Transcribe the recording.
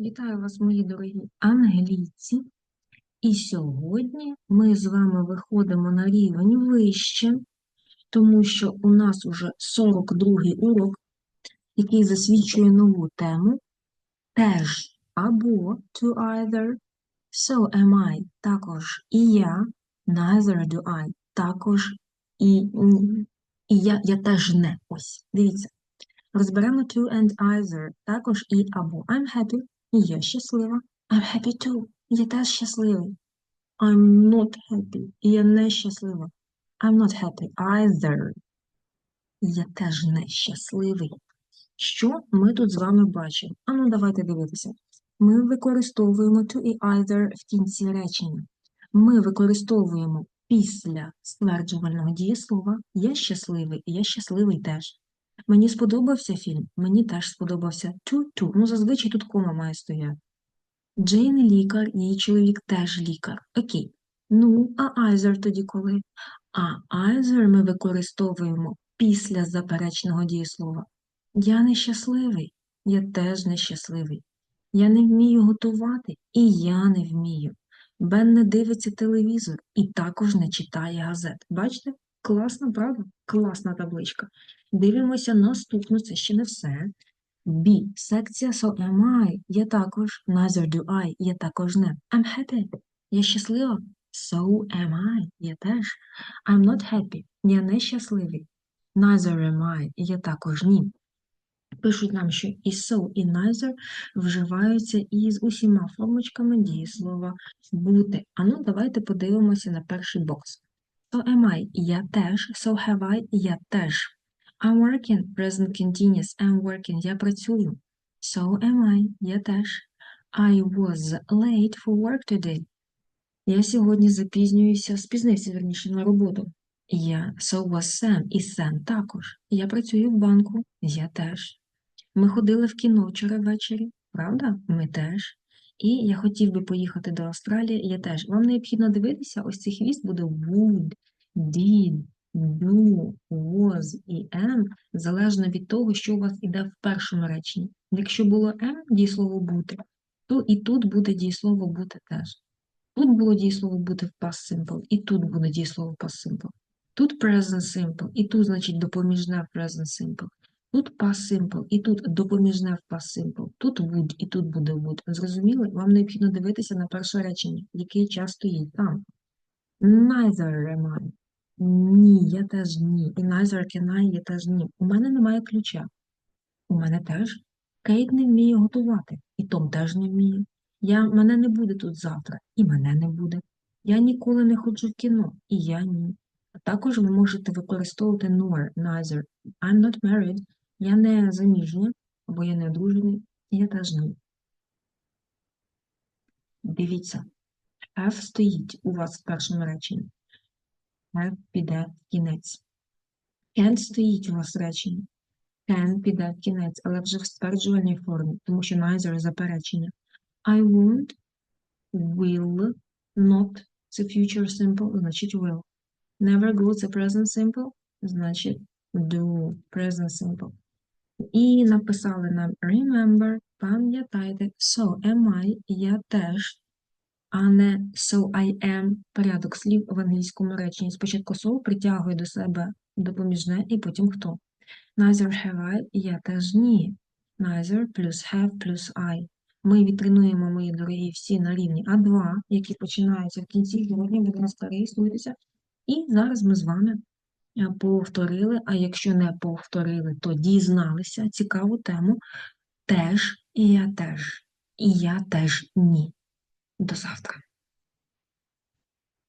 Вітаю вас, мої дорогі англійці. І сьогодні ми з вами виходимо на рівень вище, тому що у нас уже 42-й урок, який засвідчує нову тему. Теж або to either, so am I, також і я, neither do I, також і, і я, я теж не. Ось, дивіться. Розберемо to and either, також і або. I'm happy, я щаслива. I'm happy too, я теж щасливий. I'm not happy, я не щаслива. I'm not happy either. Я теж не щасливий. Що ми тут з вами бачимо? А ну давайте дивитися. Ми використовуємо to і either в кінці речення. Ми використовуємо після стверджувального дієслова я щасливий, і я щасливий теж. Мені сподобався фільм, мені теж сподобався to-to. Ну, зазвичай тут кома має стояти. Джейн лікар, її чоловік теж лікар. Окей. Ну, а either тоді коли? А either ми використовуємо після заперечного дієслова. Я нещасливий, я теж нещасливий. Я не вмію готувати, і я не вмію. Бен не дивиться телевізор і також не читає газет. Бачите? Класно, правда? Класна табличка. Дивимося наступну, це ще не все. B. Секція so am I. Я також. Neither do I. Я також не. I'm happy. Я щаслива. So am I. Я теж. I'm not happy. Я не щасливий. Neither am I. Я також ні. Пишуть нам, що і so, і neither вживаються із усіма формочками дієслова бути. А ну, давайте подивимося на перший бокс. So am I. Я теж. So have I. Я теж. I'm working. Present continuous. I'm working. Я працюю. So am I. Я теж. I was late for work today. Я сьогодні запізнююся, спізнився, верніше, на роботу. Я so was Sam. І Sam також. Я працюю в банку. Я теж. Ми ходили в кіно вчора ввечері, правда? Ми теж. І я хотів би поїхати до Австралії, я теж. Вам необхідно дивитися, ось цей хвіст буде would, did, do, was і am, залежно від того, що у вас іде в першому реченні. Якщо було am, дієслово бути, то і тут буде дієслово бути теж. Тут було дієслово бути в past simple, і тут буде дієслово past simple. Тут present simple, і тут, значить, допоміжне в present simple. Тут past simple, і тут допоміжне в past simple. Тут would, і тут буде would. Зрозуміли? Вам необхідно дивитися на перше речення, який час стоїть там. Neither am I. Ні, я теж ні. І neither can I, я теж ні. У мене немає ключа. У мене теж. Кейт не вміє готувати. І Том теж не вміє. Я, мене не буде тут завтра. І мене не буде. Я ніколи не ходжу в кіно. І я ні. А також ви можете використовувати nor, neither. I'm not married. Я не заміжня, або я не одружений. Я теж ні. Дивіться. Have стоїть у вас в першому реченні. Have піде в кінець. Can стоїть у вас в реченні. Can піде в кінець, але вже в стверджувальній формі, тому що neither заперечення. I won't, will, not це future simple, значить will. Never go це present simple, значить do present simple. І написали нам remember, пам'ятайте, so am I, я теж, а не so I am, порядок слів в англійському реченні. Спочатку so притягує до себе допоміжне і потім хто. Neither have I, я теж ні. Neither плюс have плюс I. Ми відтренуємо, мої дорогі, всі на рівні А2, які починаються в кінці сьогодні, будь ласка, реєструйтеся. І зараз ми з вами повторили, а якщо не повторили, то дізналися цікаву тему теж і я теж. І я теж ні. До завтра.